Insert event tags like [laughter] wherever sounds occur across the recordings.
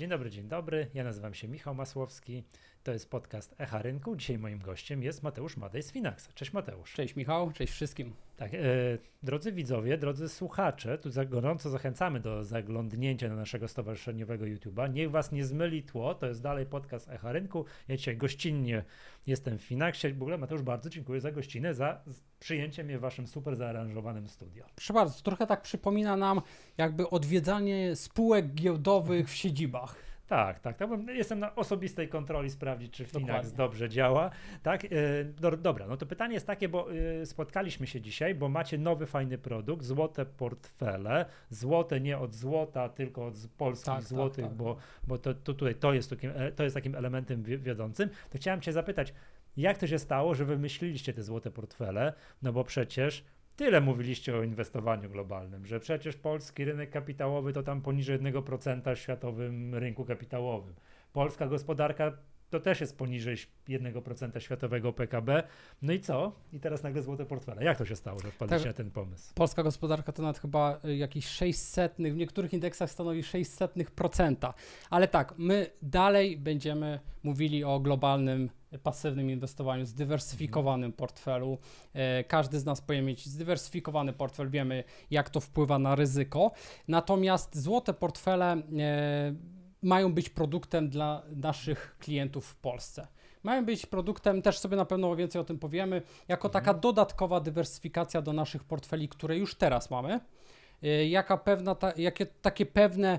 Dzień dobry, dzień dobry. Ja nazywam się Michał Masłowski. To jest podcast Echa Rynku. Dzisiaj moim gościem jest Mateusz Madej z Finaxa. Cześć Mateusz. Cześć Michał, cześć wszystkim. Tak, e, drodzy widzowie, drodzy słuchacze, tu za gorąco zachęcamy do zaglądnięcia na naszego stowarzyszeniowego YouTube'a. Niech was nie zmyli tło, to jest dalej podcast Echa Rynku. Ja dzisiaj gościnnie jestem w Finaxie. W ogóle Mateusz, bardzo dziękuję za gościnę, za przyjęcie mnie w waszym super zaaranżowanym studio. Proszę bardzo, trochę tak przypomina nam jakby odwiedzanie spółek giełdowych w siedzibach. Tak, tak. tak jestem na osobistej kontroli sprawdzić, czy Finax Dokładnie. dobrze działa. Tak, e, do, dobra, no to pytanie jest takie, bo e, spotkaliśmy się dzisiaj, bo macie nowy fajny produkt, złote portfele, złote nie od złota, tylko od polskich Tak, tak, złotych, tak. bo, bo to, to tutaj to jest, takim, e, to jest takim elementem wi- wiodącym. To chciałem cię zapytać, jak to się stało, że wymyśliliście te złote portfele? No bo przecież Tyle mówiliście o inwestowaniu globalnym, że przecież polski rynek kapitałowy to tam poniżej 1% w światowym rynku kapitałowym. Polska gospodarka to też jest poniżej 1% światowego PKB. No i co? I teraz nagle złote portfele. Jak to się stało, że wpadliście Tak. na ten pomysł? Polska gospodarka to nawet chyba y, jakiś 600, w niektórych indeksach stanowi 600%. Ale tak, my dalej będziemy mówili o globalnym pasywnym inwestowaniu, zdywersyfikowanym portfelu. E, Każdy z nas powinien mieć zdywersyfikowany portfel, wiemy jak to wpływa na ryzyko. Natomiast złote portfele e, mają być produktem dla naszych klientów w Polsce. Mają być produktem, też sobie na pewno więcej o tym powiemy, jako taka dodatkowa dywersyfikacja do naszych portfeli, które już teraz mamy. Y, Jaka pewna, ta, jakie takie pewne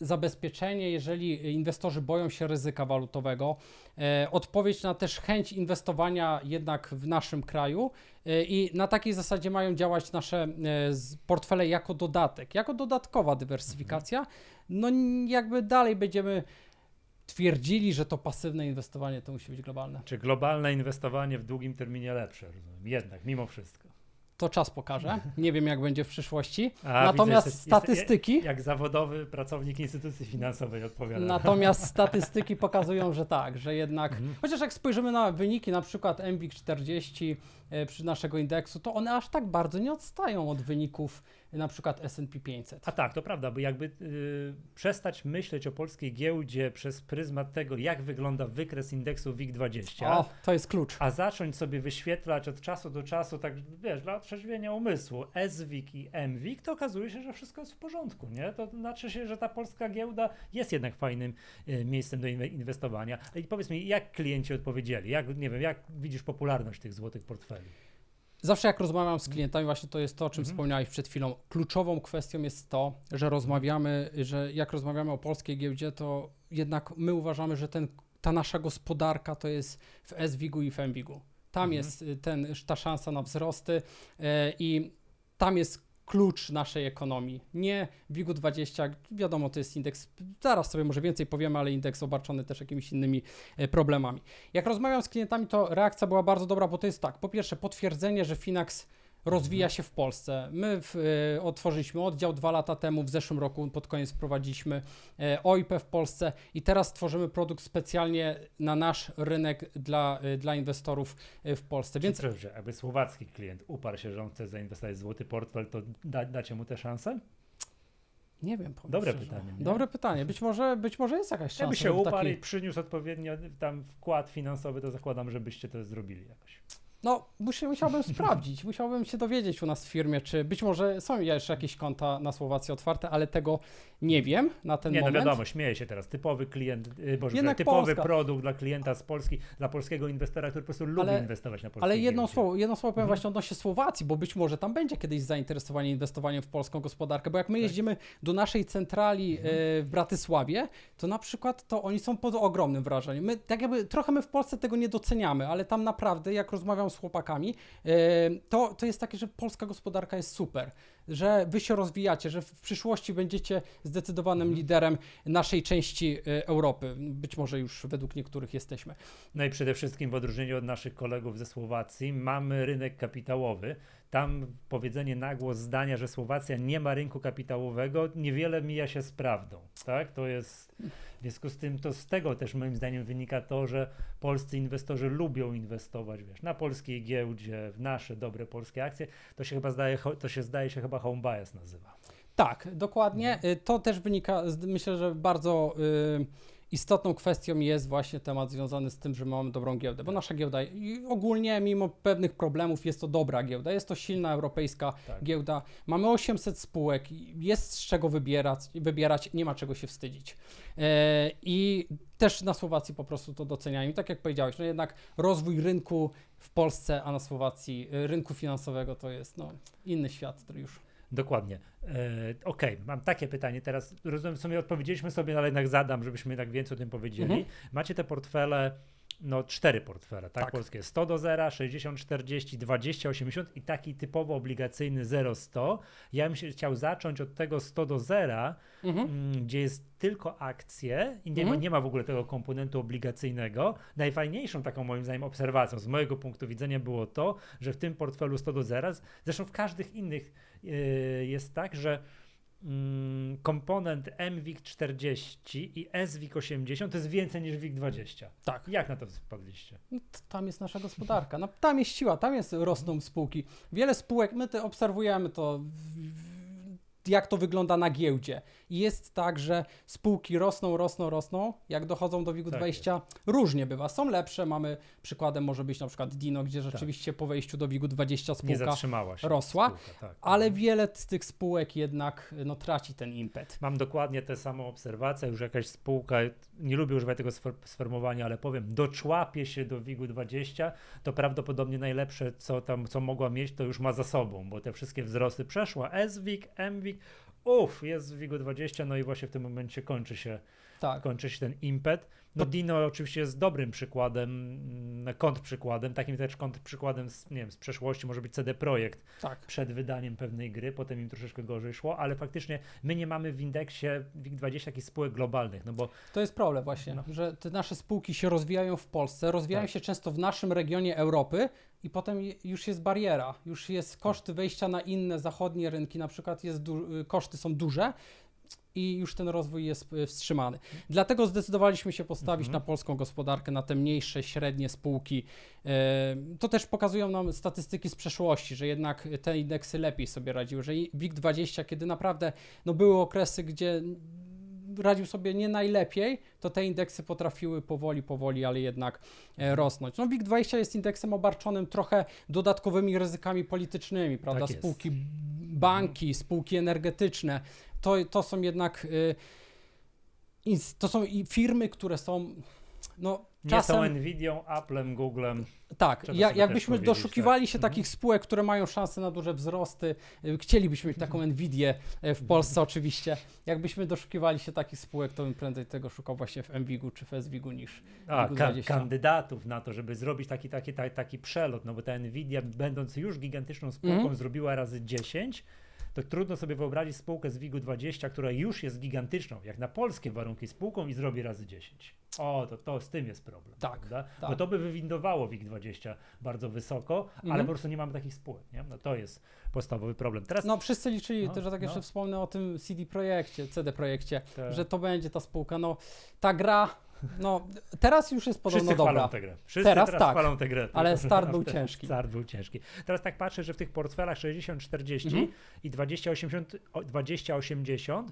zabezpieczenie, jeżeli inwestorzy boją się ryzyka walutowego, e, odpowiedź na też chęć inwestowania jednak w naszym kraju e, i na takiej zasadzie mają działać nasze e, portfele jako dodatek, jako dodatkowa dywersyfikacja. No jakby dalej będziemy twierdzili, że to pasywne inwestowanie to musi być globalne. Czy globalne inwestowanie w długim terminie lepsze? Rozumiem. Jednak, mimo wszystko. To czas pokaże. Nie wiem, jak będzie w przyszłości. A, Natomiast widzę, statystyki. Jak, jak zawodowy pracownik instytucji finansowej odpowiada. Natomiast [laughs] statystyki pokazują, że tak, że jednak, Mhm. chociaż jak spojrzymy na wyniki, na przykład MWIG 40 e, przy naszego indeksu, to one aż tak bardzo nie odstają od wyników e, na przykład S&P 500. A tak, to prawda, bo jakby y, przestać myśleć o polskiej giełdzie przez pryzmat tego, jak wygląda wykres indeksu WIG20, O, to jest klucz. a zacząć sobie wyświetlać od czasu do czasu, tak wiesz, dla otrzeźwienia umysłu, SWIG i MWIG, to okazuje się, że wszystko jest w porządku, nie? To znaczy się, że ta polska giełda jest jednak fajnym y, miejscem do inwe- inwestowania. I powiedz mi, jak klienci odpowiedzieli? Jak, nie wiem, jak widzisz popularność tych złotych portfeli? Zawsze jak rozmawiam z klientami, właśnie to jest to, o czym Mhm. wspomniałeś przed chwilą. Kluczową kwestią jest to, że rozmawiamy, że jak rozmawiamy o polskiej giełdzie, to jednak my uważamy, że ten, ta nasza gospodarka to jest w SWIG-u i w MWIG-u. Tam Mhm. jest y, ten, ta szansa na wzrosty e, i tam jest klucz naszej ekonomii. Nie WIG-u 20, wiadomo, to jest indeks, zaraz sobie może więcej powiemy, ale indeks obarczony też jakimiś innymi e, problemami. Jak rozmawiam z klientami, to reakcja była bardzo dobra, bo to jest tak, po pierwsze potwierdzenie, że Finax rozwija się w Polsce. My w, e, otworzyliśmy oddział dwa lata temu, w zeszłym roku pod koniec wprowadziliśmy e, OIP w Polsce i teraz tworzymy produkt specjalnie na nasz rynek dla, e, dla inwestorów w Polsce. Więc że jakby słowacki klient uparł się, że on chce zainwestować w złoty portfel, to da, dacie mu tę szansę? nie wiem. Dobre szczerze. pytanie, nie? Dobre pytanie. Być może, być może jest jakaś szansa. Jakby się uparł taki- i przyniósł odpowiednio tam wkład finansowy, to zakładam, żebyście to zrobili jakoś. No, musi, musiałbym sprawdzić, [laughs] musiałbym się dowiedzieć u nas w firmie, czy być może są jeszcze jakieś konta na Słowacji otwarte, ale tego nie wiem na ten nie, moment. no wiadomo, śmieję się teraz. Typowy klient, y, boże, Jednak typowy Polska. produkt dla klienta z Polski, dla polskiego inwestora, który po prostu lubi Ale- inwestować na polskiej Ale jedno giełdzie. słowo, jedno słowo powiem Mhm. właśnie odnośnie Słowacji, bo być może tam będzie kiedyś zainteresowanie inwestowaniem w polską gospodarkę, bo jak my Tak. jeździmy do naszej centrali Mhm. e, w Bratysławie, to na przykład to oni są pod ogromnym wrażeniem. My tak jakby trochę my w Polsce tego nie doceniamy, ale tam naprawdę jak rozmawiam z chłopakami, e, to, to jest takie, że polska gospodarka jest super, że wy się rozwijacie, że w przyszłości będziecie zdecydowanym Mhm. liderem naszej części e, Europy. Być może już według niektórych jesteśmy. No i przede wszystkim w odróżnieniu od naszych kolegów ze Słowacji mamy rynek kapitałowy. Tam powiedzenie na głos zdania, że Słowacja nie ma rynku kapitałowego, niewiele mija się z prawdą. Tak? To jest w związku z tym to z tego też moim zdaniem wynika to, że polscy inwestorzy lubią inwestować wiesz, na polskiej giełdzie, w nasze dobre polskie akcje. To się chyba zdaje, to się zdaje się chyba home bias nazywa. Tak, dokładnie. Y, To też wynika, z, myślę, że bardzo y, istotną kwestią jest właśnie temat związany z tym, że mamy dobrą giełdę, bo nasza giełda ogólnie, mimo pewnych problemów, jest to dobra giełda, jest to silna europejska Tak. giełda. Mamy 800 spółek, jest z czego wybierać, wybierać nie ma czego się wstydzić. E, I też na Słowacji po prostu to doceniają. I tak jak powiedziałeś, no jednak rozwój rynku w Polsce, a na Słowacji rynku finansowego to jest no, inny świat, już Dokładnie. E, Okej, mam takie pytanie teraz. Rozumiem, w sumie odpowiedzieliśmy sobie, ale jednak zadam, żebyśmy tak więcej o tym powiedzieli. Mhm. Macie te portfele, no cztery portfele, tak? Tak. Polskie 100 do 0, 60, 40, 20, 80 i taki typowo obligacyjny 0-100. Ja bym się chciał zacząć od tego 100 do 0, Mhm. mm, gdzie jest tylko akcje i nie, ma, Mhm. nie ma w ogóle tego komponentu obligacyjnego. Najfajniejszą taką moim zdaniem obserwacją z mojego punktu widzenia było to, że w tym portfelu 100 do 0, z- zresztą w każdych innych jest tak, że mm, komponent MWIG 40 i SWIG 80 to jest więcej niż WIG 20. Tak. Jak na to wpadliście? No, tam jest nasza gospodarka. No, tam jest siła, tam jest rosną spółki. Wiele spółek, my to obserwujemy to, w- w- jak to wygląda na giełdzie. I jest tak, że spółki rosną, rosną, rosną. Jak dochodzą do WIG-u Tak 20, różnie bywa. Są lepsze. Mamy przykładem może być na przykład Dino, gdzie rzeczywiście po wejściu do WIG-u 20 Tak. Nie spółka, zatrzymała się. rosła, Spółka, tak. ale wiele z tych spółek jednak no, traci ten impet. Mam dokładnie tę samą obserwację, już jakaś spółka, nie lubię używać tego sfor- sformułowania, ale powiem, doczłapie się do WIG-u 20, to prawdopodobnie najlepsze, co tam, co mogła mieć, to już ma za sobą, bo te wszystkie wzrosty przeszła, SWIG, MWIG, uff, jest w WIG-u 20, no i właśnie w tym momencie kończy się, Tak. kończy się ten impet. No Dino oczywiście jest dobrym przykładem, mm, kontrprzykładem, takim też kontrprzykładem z, nie wiem, z przeszłości może być CD Projekt, Tak. przed wydaniem pewnej gry, potem im troszeczkę gorzej szło, ale faktycznie my nie mamy w indeksie WIG20 takich spółek globalnych, no bo To jest problem właśnie, No. że te nasze spółki się rozwijają w Polsce, rozwijają Tak. się często w naszym regionie Europy i potem już jest bariera, już jest koszt wejścia na inne zachodnie rynki, na przykład jest y, koszty są duże i już ten rozwój jest y, wstrzymany. Dlatego zdecydowaliśmy się postawić Mhm. na polską gospodarkę, na te mniejsze, średnie spółki. E, To też pokazują nam statystyki z przeszłości, że jednak te indeksy lepiej sobie radziły, że i WIG20, kiedy naprawdę no, były okresy, gdzie radził sobie nie najlepiej, to te indeksy potrafiły powoli, powoli, ale jednak e, rosnąć. No WIG20 jest indeksem obarczonym trochę dodatkowymi ryzykami politycznymi, prawda? Tak spółki, banki, spółki energetyczne, to, to są jednak y, to są i firmy, które są no nie czasem są Nvidią, Applem, Googlem. tak, ja, jakbyśmy doszukiwali się tak. takich spółek, które mają szansę na duże wzrosty, y, chcielibyśmy mieć taką Nvidię y, w Polsce oczywiście, jakbyśmy doszukiwali się takich spółek, to bym prędzej tego szukał właśnie w MWIG-u czy w SWIG-u niż A, ka- 20. kandydatów na to, żeby zrobić taki, taki, taki, taki przelot, no bo ta Nvidia, będąc już gigantyczną spółką, Mhm. zrobiła razy 10, to trudno sobie wyobrazić spółkę z WIG-u 20, która już jest gigantyczną, jak na polskie warunki spółką i zrobi razy 10. O, to, to z tym jest problem. Tak, prawda? tak. Bo to by wywindowało WIG20 bardzo wysoko, ale Mhm. po prostu nie mamy takich spółek. Nie? No to jest podstawowy problem. Teraz No wszyscy liczyli, No, to, że tak jeszcze no. wspomnę o tym CD projekcie, CD projekcie, te- że to będzie ta spółka, no ta gra, no teraz już jest podobno Wszyscy dobra. chwalą tę grę. Wszyscy Teraz teraz, tak, chwalą tę grę. ale start był [laughs] ciężki. Start był ciężki. Teraz tak patrzę, że w tych portfelach 60-40 Mhm. i 20-80 o- 20-80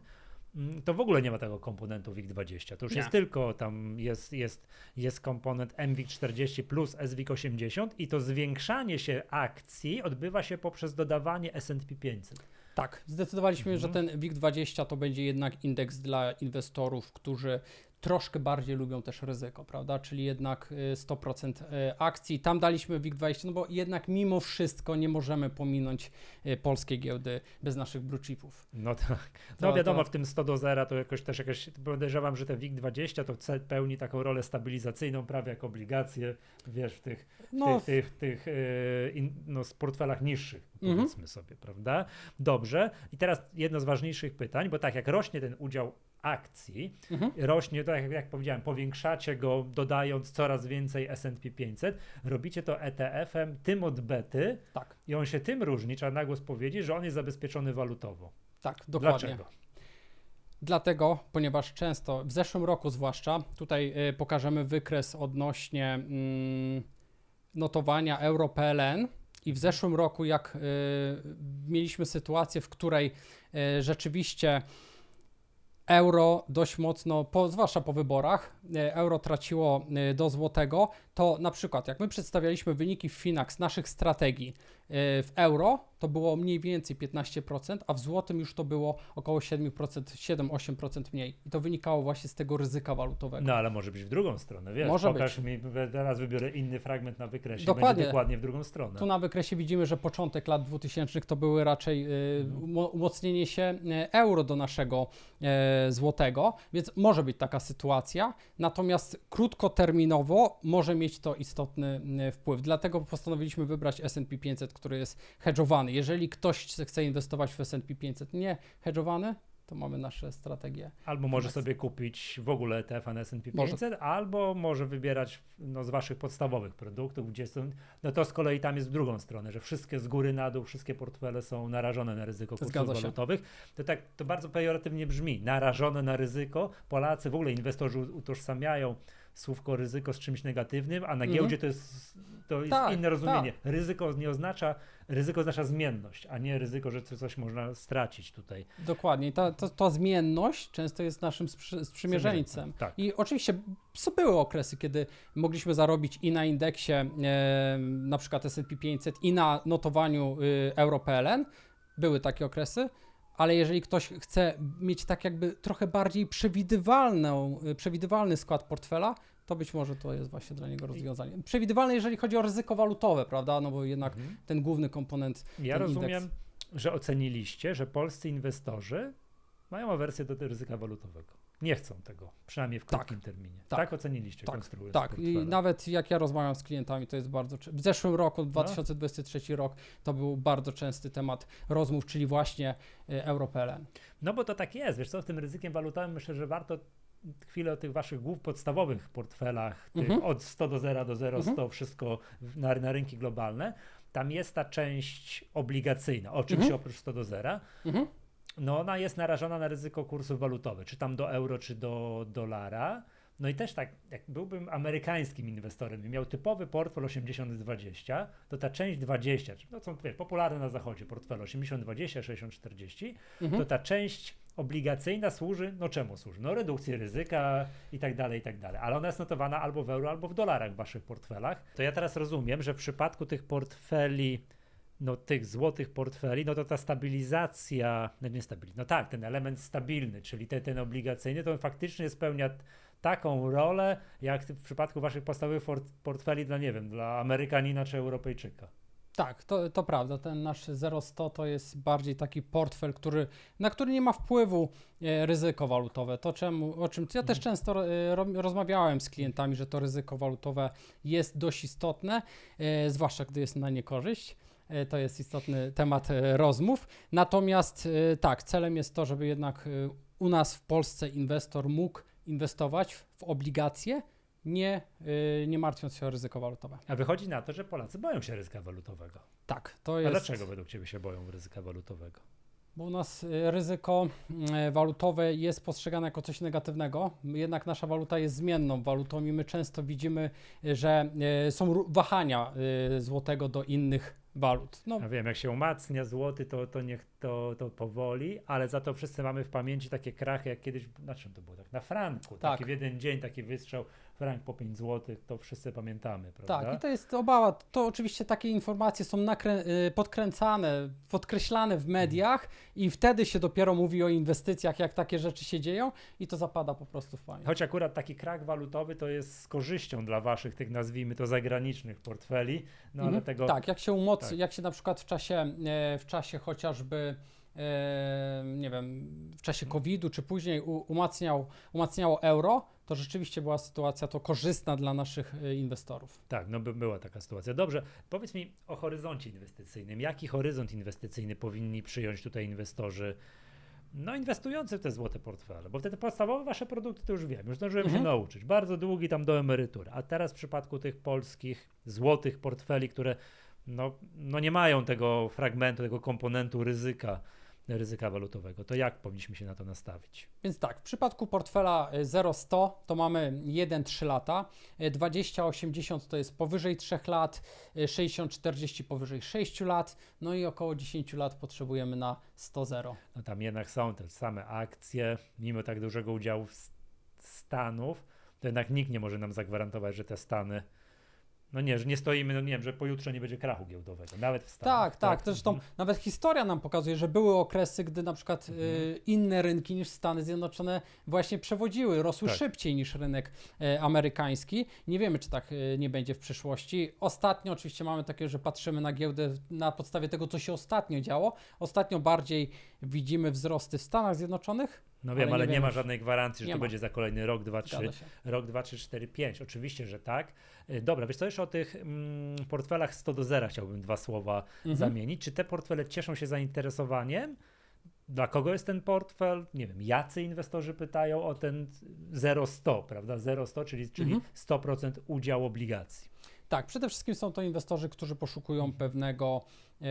mm, to w ogóle nie ma tego komponentu WIG20. To już Nie. jest tylko tam jest, jest, jest komponent MWIG40 plus SWIG80 i to zwiększanie się akcji odbywa się poprzez dodawanie S&P 500. Tak, zdecydowaliśmy, że Mhm. ten WIG20 to będzie jednak indeks dla inwestorów, którzy troszkę bardziej lubią też ryzyko, prawda? Czyli jednak y, 100% y, akcji. Tam daliśmy WIG20, no bo jednak mimo wszystko nie możemy pominąć y, polskiej giełdy bez naszych blue chipów. No tak. To- No wiadomo, to- w tym 100 do 0 to jakoś też jakaś, podejrzewam, że te WIG20 to pełni taką rolę stabilizacyjną, prawie jak obligacje, wiesz, w tych, No, tych, tych, tych in, no, z portfelach niższych, Mhm. powiedzmy sobie, prawda? Dobrze. I teraz jedno z ważniejszych pytań, bo tak jak rośnie ten udział akcji, mhm. rośnie, tak jak, jak powiedziałem, powiększacie go dodając coraz więcej S&P 500, robicie to ETF-em tym od bety tak, i on się tym różni, trzeba na głos powiedzieć, że on jest zabezpieczony walutowo. tak, dokładnie. Dlaczego? Dlatego, ponieważ często, w zeszłym roku zwłaszcza, tutaj y, pokażemy wykres odnośnie mm, notowania euro PLN, I w zeszłym roku, jak y, mieliśmy sytuację, w której y, rzeczywiście euro dość mocno, po, zwłaszcza po wyborach, y, euro traciło y, do złotego, to na przykład jak my przedstawialiśmy wyniki w Finax naszych strategii y, w euro, to było mniej więcej 15%, a w złotym już to było około 7%, 7-8% mniej. I to wynikało właśnie z tego ryzyka walutowego. No ale może być w drugą stronę, wiesz, Może pokaż mi, teraz wybiorę inny fragment na wykresie, Dokładnie. będzie dokładnie w drugą stronę. Tu na wykresie widzimy, że początek lat 2000 to były raczej y, umo- umocnienie się y, euro do naszego y, złotego, więc może być taka sytuacja. Natomiast krótkoterminowo może mieć to istotny y, wpływ. Dlatego postanowiliśmy wybrać S&P 500, który jest hedżowany. Jeżeli ktoś chce inwestować w S&P 500 nie hedżowany, to mamy nasze strategie. Albo może sobie kupić w ogóle ETF na S&P Może. 500, albo może wybierać no, z waszych podstawowych produktów, gdzie są, no to z kolei tam jest w drugą stronę, że wszystkie z góry na dół, wszystkie portfele są narażone na ryzyko kursów walutowych. To tak, to bardzo pejoratywnie brzmi, narażone na ryzyko. Polacy, w ogóle inwestorzy utożsamiają słówko ryzyko z czymś negatywnym, a na Mhm. giełdzie to jest, to jest Tak, inne rozumienie. Ryzyko nie oznacza, ryzyko oznacza zmienność, a nie ryzyko, że coś można stracić tutaj. Dokładnie. Ta, ta, ta zmienność często jest naszym sprzy, sprzymierzeńcem. Tak. I oczywiście były okresy, kiedy mogliśmy zarobić i na indeksie e, na przykład S&P 500 i na notowaniu y, Euro-PLN. Były takie okresy. Ale jeżeli ktoś chce mieć tak jakby trochę bardziej przewidywalną, y, przewidywalny skład portfela, to być może to jest właśnie dla niego rozwiązanie. Przewidywalne, jeżeli chodzi o ryzyko walutowe, prawda? No bo jednak Mhm. ten główny komponent Ja rozumiem, indeks. że oceniliście, że polscy inwestorzy mają awersję do ryzyka walutowego. Nie chcą tego, przynajmniej w Tak. krótkim terminie. Tak. Tak, oceniliście, Tak, konstruując Tak, i nawet jak ja rozmawiam z klientami, to jest bardzo. W zeszłym roku, 2023 rok, to był bardzo częsty temat rozmów, czyli właśnie y. No bo to tak jest, wiesz co, z tym ryzykiem walutowym myślę, że warto chwilę o tych waszych głów podstawowych portfelach, tych Mhm. od 100 do 0 do 0, Mhm. 100, wszystko na, na rynki globalne. Tam jest ta część obligacyjna, oczywiście Mhm. oprócz 100 do 0, Mhm. no ona jest narażona na ryzyko kursów walutowych, czy tam do euro, czy do dolara. No i też tak, jak byłbym amerykańskim inwestorem i miał typowy portfel 80-20, to ta część 20, czy no są wie, popularne na zachodzie portfele 80-20, 60-40, Mhm. to ta część obligacyjna służy, no czemu służy? No redukcji ryzyka i tak dalej, i tak dalej. Ale ona jest notowana albo w euro, albo w dolarach w waszych portfelach. To ja teraz rozumiem, że w przypadku tych portfeli no tych złotych portfeli, no to ta stabilizacja, no nie stabilizacja, no tak, ten element stabilny, czyli ten, ten obligacyjny, to on faktycznie spełnia taką rolę, jak w przypadku waszych podstawowych portfeli dla, nie wiem, dla Amerykanina czy Europejczyka. Tak, to, to prawda. Ten nasz 0100 to jest bardziej taki portfel, który, na który nie ma wpływu e, ryzyko walutowe. To czemu, o czym ja też często e, ro, rozmawiałem z klientami, że to ryzyko walutowe jest dość istotne, e, zwłaszcza gdy jest na niekorzyść. To jest istotny temat rozmów. Natomiast tak, celem jest to, żeby jednak u nas w Polsce inwestor mógł inwestować w obligacje, nie, e, nie martwiąc się o ryzyko walutowe. A wychodzi na to, że Polacy boją się ryzyka walutowego. Tak, to A jest. dlaczego według ciebie się boją ryzyka walutowego? Bo u nas y, ryzyko y, walutowe jest postrzegane jako coś negatywnego, jednak nasza waluta jest zmienną walutą i my często widzimy, y, że y, są wahania y, złotego do innych walut. No, Ja wiem, jak się umacnia złoty, to, to niech to, to powoli, ale za to wszyscy mamy w pamięci takie krachy, jak kiedyś, na czym to było tak? Na franku. Tak. Taki w jeden dzień, taki wystrzał, frank po 5 zł, to wszyscy pamiętamy, prawda? tak, i to jest obawa. To oczywiście takie informacje są y, podkręcane, podkreślane w mediach i wtedy się dopiero mówi o inwestycjach, jak takie rzeczy się dzieją i to zapada po prostu w pamięć. Choć akurat taki krak walutowy to jest z korzyścią dla waszych tych, nazwijmy to, zagranicznych portfeli, no ale Mhm. tego... Tak, jak się umoc, tak. jak się na przykład w czasie, e, w czasie chociażby nie wiem, w czasie COVID-u czy później umacniał, umacniało euro, to rzeczywiście była sytuacja to korzystna dla naszych e, inwestorów. Tak, no by była taka sytuacja. Dobrze, powiedz mi o horyzoncie inwestycyjnym. Jaki horyzont inwestycyjny powinni przyjąć tutaj inwestorzy, no inwestujący w te złote portfele? Bo wtedy podstawowe wasze produkty to już wiem, już zdążyłem Mhm. się nauczyć. Bardzo długi tam do emerytury. A teraz w przypadku tych polskich złotych portfeli, które no, no nie mają tego fragmentu, tego komponentu ryzyka ryzyka walutowego. To jak powinniśmy się na to nastawić? Więc tak, w przypadku portfela y, 0-100 to mamy 1-3 lata, y, 20-80 to jest powyżej 3 lat, y, 60-40 powyżej 6 lat, no i około 10 lat potrzebujemy na 100-0. No tam jednak są te same akcje, mimo tak dużego udziału Stanów, to jednak nikt nie może nam zagwarantować, że te Stany, no nie, że nie stoimy, no nie wiem, że pojutrze nie będzie krachu giełdowego, nawet w Stanach. Tak, tak. Zresztą Mhm. nawet historia nam pokazuje, że były okresy, gdy na przykład Mhm. y, inne rynki niż Stany Zjednoczone właśnie przewodziły, rosły Tak. szybciej niż rynek y, amerykański. Nie wiemy, czy tak y, nie będzie w przyszłości. Ostatnio oczywiście mamy takie, że patrzymy na giełdę na podstawie tego, co się ostatnio działo. Ostatnio bardziej widzimy wzrosty w Stanach Zjednoczonych. No ale wiem, nie ale nie, wiemy, ma żadnej gwarancji, że nie to ma. będzie za kolejny rok, dwa, trzy, rok, dwa, trzy, cztery, pięć. Oczywiście, że tak. Y, Dobra, wiesz co, jeszcze o tych mm, portfelach 100 do 0 chciałbym dwa słowa Mhm. zamienić. Czy te portfele cieszą się zainteresowaniem? Dla kogo jest ten portfel? Nie wiem, jacy inwestorzy pytają o ten 0,100, prawda? 0,100, czyli, czyli Mhm. 100% udział obligacji. Tak, przede wszystkim są to inwestorzy, którzy poszukują pewnego, e,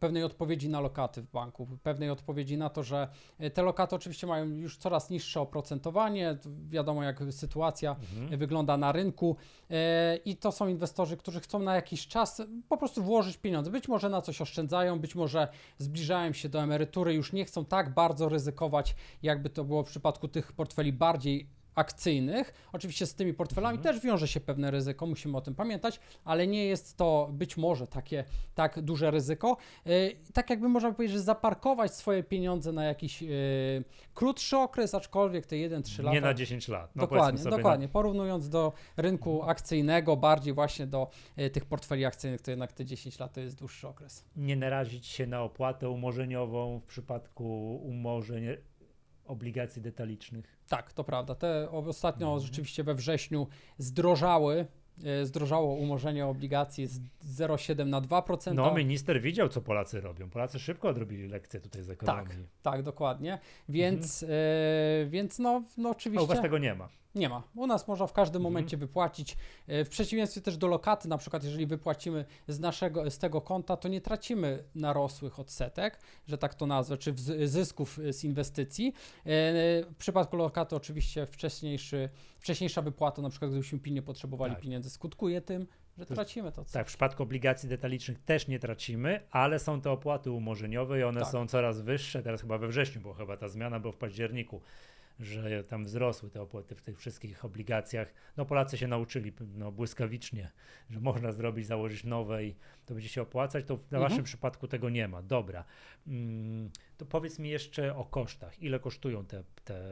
pewnej odpowiedzi na lokaty w banku, pewnej odpowiedzi na to, że e, te lokaty oczywiście mają już coraz niższe oprocentowanie, to wiadomo jak sytuacja Mhm. wygląda na rynku e, i to są inwestorzy, którzy chcą na jakiś czas po prostu włożyć pieniądze. Być może na coś oszczędzają, być może zbliżają się do emerytury, już nie chcą tak bardzo ryzykować, jakby to było w przypadku tych portfeli bardziej akcyjnych. Oczywiście z tymi portfelami Mhm. też wiąże się pewne ryzyko, musimy o tym pamiętać, ale nie jest to być może takie tak duże ryzyko. Yy, tak jakby można powiedzieć, że zaparkować swoje pieniądze na jakiś yy, krótszy okres, aczkolwiek te 1-3 lata. Nie na 10 lat. No dokładnie, powiedzmy sobie dokładnie. Porównując do rynku akcyjnego, bardziej właśnie do y, tych portfeli akcyjnych, to jednak te 10 lat to jest dłuższy okres. Na, nie narazić się na opłatę umorzeniową w przypadku umorzeń obligacji detalicznych. Tak, to prawda. Te ostatnio Mhm. rzeczywiście we wrześniu zdrożały, y, zdrożało umorzenie obligacji z 0,7 na 2%. No, minister widział, co Polacy robią. Polacy szybko odrobili lekcję tutaj z ekonomii. Tak, dokładnie. Więc, y, więc no, no A u oczywiście was tego nie ma. Nie ma. U nas można w każdym Mhm. momencie wypłacić. y, W przeciwieństwie też do lokaty, na przykład jeżeli wypłacimy z naszego, z tego konta, to nie tracimy narosłych odsetek, że tak to nazwę, czy zysków z inwestycji. Y, W przypadku lokaty oczywiście wcześniejszy, wcześniejsza wypłata, na przykład gdybyśmy pilnie potrzebowali Tak. pieniędzy, skutkuje tym, że To- tracimy to. Tak, w przypadku obligacji detalicznych też nie tracimy, ale są te opłaty umorzeniowe i one Tak. są coraz wyższe. Teraz chyba we wrześniu była chyba ta zmiana, bo w październiku, że tam wzrosły te opłaty w tych wszystkich obligacjach. No Polacy się nauczyli no, błyskawicznie, że można zrobić, założyć nowe i to będzie się opłacać. To w Mhm. waszym przypadku tego nie ma. Dobra. Mm, to powiedz mi jeszcze o kosztach. Ile kosztują te, te,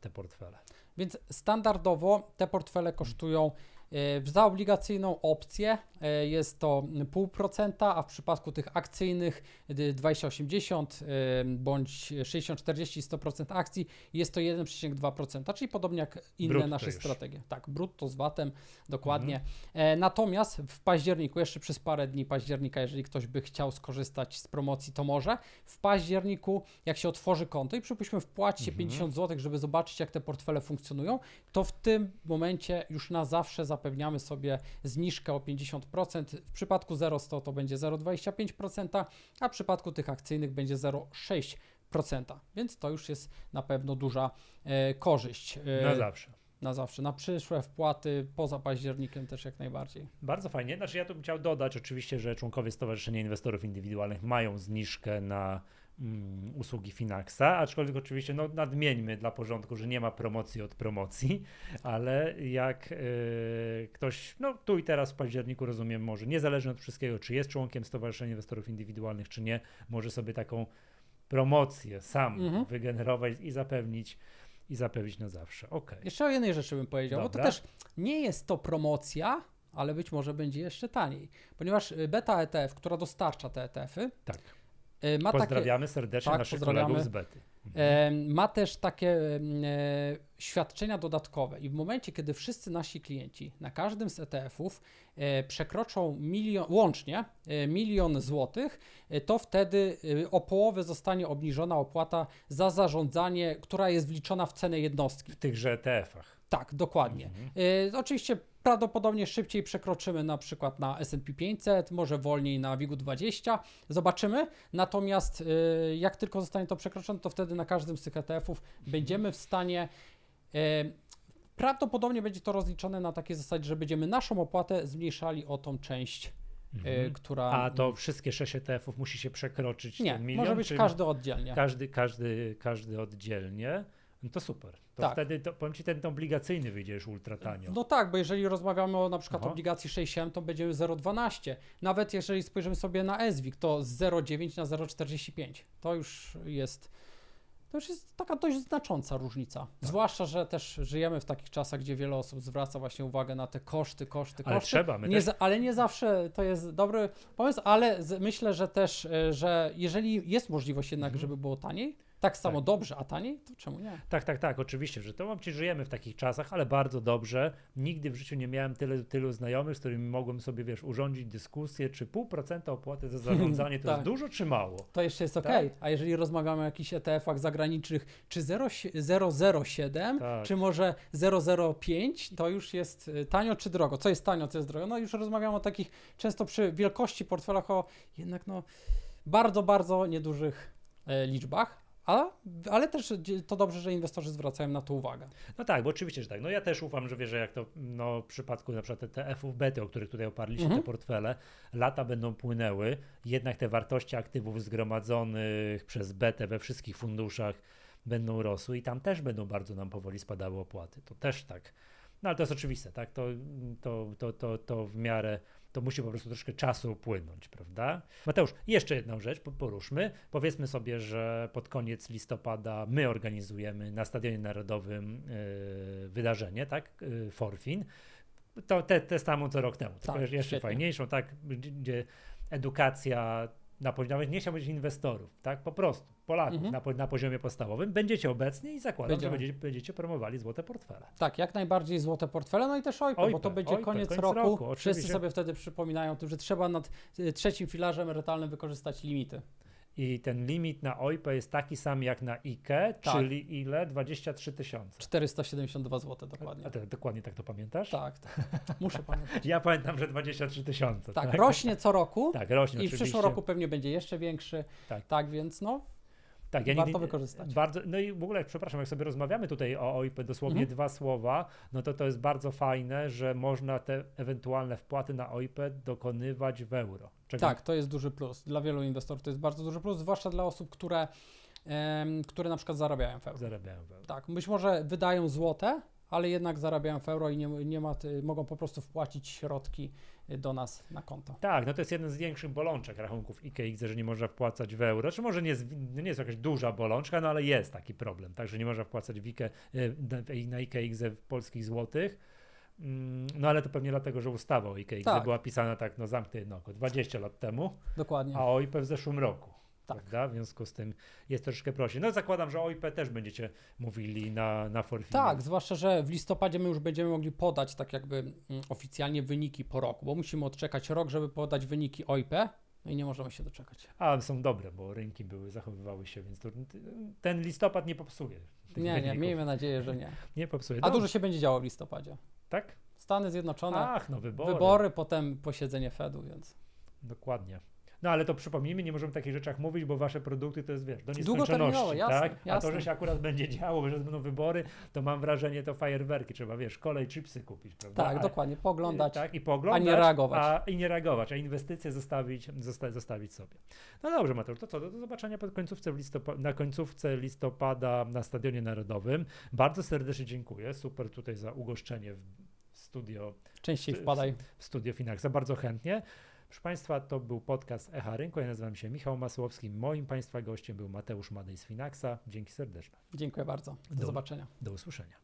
te portfele? Więc standardowo te portfele kosztują e, w zaobligacyjną opcję e, jest to 0,5%, a w przypadku tych akcyjnych y, 2080 e, bądź 60-40 100% akcji jest to 1,2%, czyli podobnie jak inne Brutto nasze już. Mhm. strategie. Tak, brutto z VAT-em, dokładnie. E, Natomiast w październiku, jeszcze przez parę dni października, jeżeli ktoś by chciał skorzystać z promocji, to może. W październiku, jak się otworzy konto i przypuśćmy wpłacicie Mhm. 50 zł, żeby zobaczyć, jak te portfele funkcjonują, to w tym momencie już na zawsze zapewniamy sobie zniżkę o 50%. W przypadku 0,100 to będzie 0,25%, a w przypadku tych akcyjnych będzie 0,6%. Więc to już jest na pewno duża e, korzyść. E, Na zawsze. na zawsze. Na przyszłe wpłaty poza październikiem też jak najbardziej. Bardzo fajnie. Znaczy ja tu bym chciał dodać oczywiście, że członkowie Stowarzyszenia Inwestorów Indywidualnych mają zniżkę na mm, usługi Finaxa, aczkolwiek oczywiście no, nadmieńmy dla porządku, że nie ma promocji od promocji, [laughs] ale jak y, ktoś, no tu i teraz w październiku rozumiem, może niezależnie od wszystkiego, czy jest członkiem Stowarzyszenia Inwestorów Indywidualnych, czy nie, może sobie taką promocję sam Mhm. wygenerować i zapewnić i zapewnić na zawsze. Okej. Jeszcze o jednej rzeczy bym powiedział, bo to Dobra. też nie jest to promocja, ale być może będzie jeszcze taniej, ponieważ y, Beta ETF, która dostarcza te ETF-y, Tak. Y, ma takie, Pozdrawiamy serdecznie tak, naszych pozdrawiamy. kolegów z Bety. e, ma też takie e, świadczenia dodatkowe i w momencie, kiedy wszyscy nasi klienci na każdym z ETF-ów e, przekroczą milion, łącznie e, milion złotych, e, to wtedy e, o połowę zostanie obniżona opłata za zarządzanie, która jest wliczona w cenę jednostki. W tychże ETF-ach. Tak, dokładnie. Mhm. E, oczywiście prawdopodobnie szybciej przekroczymy na przykład na S&P 500, może wolniej na WIG 20, zobaczymy. Natomiast e, jak tylko zostanie to przekroczone, to wtedy na każdym z tych ETF-ów będziemy w stanie e, Prawdopodobnie będzie to rozliczone na takiej zasadzie, że będziemy naszą opłatę zmniejszali o tą część, e, Mhm. która. A to wszystkie 6 ETF-ów musi się przekroczyć nie, milion? może być każdy oddzielnie. każdy, każdy, każdy oddzielnie? No to super. To Tak. wtedy, to, powiem Ci, ten obligacyjny wyjdzie już ultra tanio. No tak, bo jeżeli rozmawiamy o na przykład Aha. obligacji 6,7, to będziemy 0,12. Nawet jeżeli spojrzymy sobie na SWIG, to z 0,9 na 0,45. To już jest. To już jest taka dość znacząca różnica. Tak. Zwłaszcza, że też żyjemy w takich czasach, gdzie wiele osób zwraca właśnie uwagę na te koszty, koszty, Ale koszty. trzeba, my nie też- ale nie zawsze to jest dobry pomysł, ale z, myślę, że też, e, że jeżeli jest możliwość jednak, Mhm. żeby było taniej, tak samo Tak. dobrze, a taniej, to czemu nie? Tak, tak, tak, oczywiście, że to mam ci żyjemy w takich czasach, ale bardzo dobrze. Nigdy w życiu nie miałem tyle, tylu znajomych, z którymi mogłem sobie, wiesz, urządzić dyskusję, czy pół procenta opłaty za [laughs] zarządzanie to Tak. jest dużo, czy mało. To jeszcze jest ok. Tak. A jeżeli rozmawiamy o jakichś ETF-ach zagranicznych, czy 0, 007, Tak. czy może 005, to już jest y, tanio czy drogo. Co jest tanio, co jest drogo? No już rozmawiamy o takich często przy wielkości portfelach o jednak no bardzo, bardzo niedużych e, liczbach. A, ale też to dobrze, że inwestorzy zwracają na to uwagę. No tak, bo oczywiście, że tak. No ja też ufam, że wiesz, że jak to no, w przypadku na przykład ETF-ów bety, o których tutaj oparliście Mhm. te portfele, lata będą płynęły, jednak te wartości aktywów zgromadzonych przez betę we wszystkich funduszach będą rosły i tam też będą bardzo nam powoli spadały opłaty. To też tak. No ale to jest oczywiste, tak? To, to, to, to, to w miarę, to musi po prostu troszkę czasu upłynąć, prawda? Mateusz, jeszcze jedną rzecz po- poruszmy. Powiedzmy sobie, że pod koniec listopada my organizujemy na Stadionie Narodowym yy, wydarzenie, tak? Yy, Forfin. To te, te samą co rok temu, tylko Tak, jeszcze świetnie. fajniejszą, tak? Gdzie edukacja na poziomie, nawet nie chciał być inwestorów, tak? Po prostu Polaków Mhm. na, na poziomie podstawowym. Będziecie obecni i zakładam, Będziemy. że będziecie, będziecie promowali złote portfele. Tak, jak najbardziej złote portfele, no i też OIPE, bo to będzie OIPE, koniec, koniec roku. roku, Wszyscy sobie wtedy przypominają tym, że trzeba nad y, trzecim filarem emerytalnym wykorzystać limity. I ten limit na OIP jest taki sam jak na IKE, Tak. czyli ile? 23 tysiące. 472 zł dokładnie. A ty dokładnie tak to pamiętasz? Tak, tak. [laughs] Muszę pamiętać. Ja pamiętam, że 23 tysiące. Tak, rośnie co roku Tak, rośnie i w przyszłym roku pewnie będzie jeszcze większy. Tak. Tak, więc no, tak, ja warto nigdy- wykorzystać. Bardzo, no i w ogóle, przepraszam, jak sobie rozmawiamy tutaj o OIP dosłownie Mhm. dwa słowa, no to to jest bardzo fajne, że można te ewentualne wpłaty na OIP dokonywać w euro. Czego tak, to jest duży plus. Dla wielu inwestorów to jest bardzo duży plus, zwłaszcza dla osób, które, em, które na przykład zarabiają w euro. zarabiają w euro. Tak, być może wydają złote, ale jednak zarabiają w euro i nie, nie ma, ty- mogą po prostu wpłacić środki y, do nas na konto. Tak, no to jest jeden z większych bolączek rachunków IKX, że nie można wpłacać w euro. Czy może nie jest, no nie jest jakaś duża bolączka, no ale jest taki problem, tak, że nie można wpłacać w IKE, y, na- IKX w polskich złotych. Mm, No ale to pewnie dlatego, że ustawa o IKX Tak. była pisana tak, no zamknę jedno oko, 20 lat temu, Dokładnie. a OIP w zeszłym roku. Tak. Prawda? W związku z tym jest troszeczkę prościej. No zakładam, że OIP też będziecie mówili na, na Forfinie. Tak, zwłaszcza, że w listopadzie my już będziemy mogli podać tak jakby mm, oficjalnie wyniki po roku, bo musimy odczekać rok, żeby podać wyniki OIP, no i nie możemy się doczekać. A są dobre, bo rynki były, zachowywały się, więc to, ten listopad nie popsuje. Nie, nie, wyników. miejmy nadzieję, że nie. [laughs] Nie popsuje. A Dobrze. dużo się będzie działo w listopadzie. Tak? Stany Zjednoczone, Ach, no wybory. wybory, potem posiedzenie Fedu, więc Dokładnie. No ale to przypomnijmy, nie możemy o takich rzeczach mówić, bo wasze produkty to jest, wiesz, do nieskończoności, jasne, tak? A to, jasne. że się akurat będzie działo, że będą wybory, to mam wrażenie, to fajerwerki, trzeba, wiesz, kolej, chipsy kupić, prawda? tak, A- dokładnie, poglądać. Tak, i pooglądać, a nie reagować. A, I nie reagować, a inwestycje zostawić, zosta, zostawić sobie. No dobrze, Mateusz, to co, do, do zobaczenia pod końcówce w na końcówce listopada na Stadionie Narodowym. Bardzo serdecznie dziękuję, super tutaj za ugoszczenie w studio Częściej w- wpadaj. w studio Finaxa, bardzo chętnie. Proszę Państwa, to był podcast Echa Rynku. Ja nazywam się Michał Masłowski. Moim Państwa gościem był Mateusz Madej z Finaxa. Dzięki serdeczne. Dziękuję bardzo. Do Do- zobaczenia. Do usłyszenia.